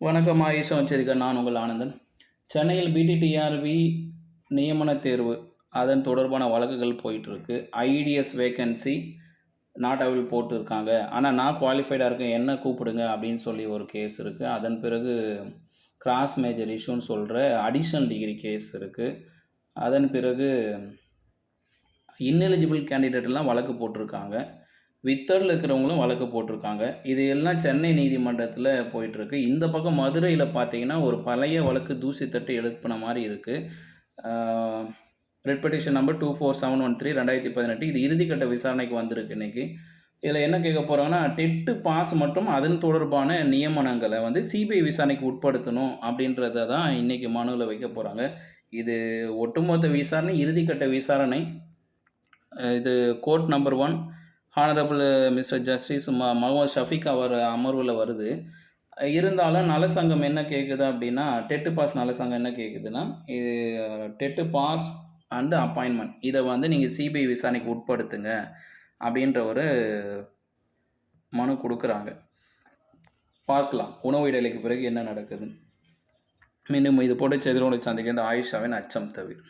வணக்கம் ஆயுஷம் வச்சிருக்க நான் உங்கள் ஆனந்தன். சென்னையில் பிடிடிஆர்பி நியமன தேர்வு அதன் தொடர்பான வழக்குகள் போயிட்டுருக்கு. ஐடிஎஸ் வேகன்சி நாட் அவைல் போட்டிருக்காங்க. ஆனால் நான் குவாலிஃபைடாக இருக்கேன் என்ன கூப்பிடுங்க அப்படின்னு சொல்லி ஒரு கேஸ் இருக்குது அதன் பிறகு கிராஸ் மேஜர் இஷ்யூன்னு சொல்கிற அடிஷனல் டிகிரி கேஸ் இருக்குது அதன் பிறகு இன்னெலிஜிபிள் கேண்டிடேட்லாம் வழக்கு போட்டிருக்காங்க. வித்தரில் இருக்கிறவங்களும் வழக்கு போட்டிருக்காங்க. இது எல்லாம் சென்னை நீதிமன்றத்தில் போயிட்டுருக்கு. இந்த பக்கம் மதுரையில் பார்த்தீங்கன்னா ஒரு பழைய வழக்கு தூசி தட்டு எழுப்பின மாதிரி இருக்குது red petition number two four seven one three ரெண்டாயிரத்தி பதினெட்டு. இது இறுதிக்கட்ட விசாரணைக்கு வந்திருக்கு இன்னைக்கு. இதில் என்ன கேட்க போகிறாங்கன்னா டெட்டு பாஸ் மற்றும் அதன் தொடர்பான நியமனங்களை வந்து சிபிஐ விசாரணைக்கு உட்படுத்தணும் அப்படின்றத தான் இன்றைக்கி மனுவில் வைக்க போகிறாங்க இது ஒட்டுமொத்த விசாரணை இறுதிக்கட்ட விசாரணை. இது court number one honourable mister justice ம முகமது ஷஃபிக் அவர் அமர்வில் வருது. இருந்தாலும் நலசங்கம் என்ன கேட்குது அப்படின்னா டெட்டு பாஸ் நலசங்கம் என்ன கேட்குதுன்னா இது டெட்டு பாஸ் அண்டு அப்பாயின்மெண்ட். இதை வந்து நீங்கள் சிபிஐ விசாரணைக்கு உட்படுத்துங்க அப்படின்ற ஒரு மனு கொடுக்குறாங்க. பார்க்கலாம். உணவு இடைவெளிக்கு பிறகு என்ன நடக்குது? மீண்டும் இது போட்டு செய்தியோடு சந்திக்க இந்த ஆயுஷாவின் அச்சம் தவிர.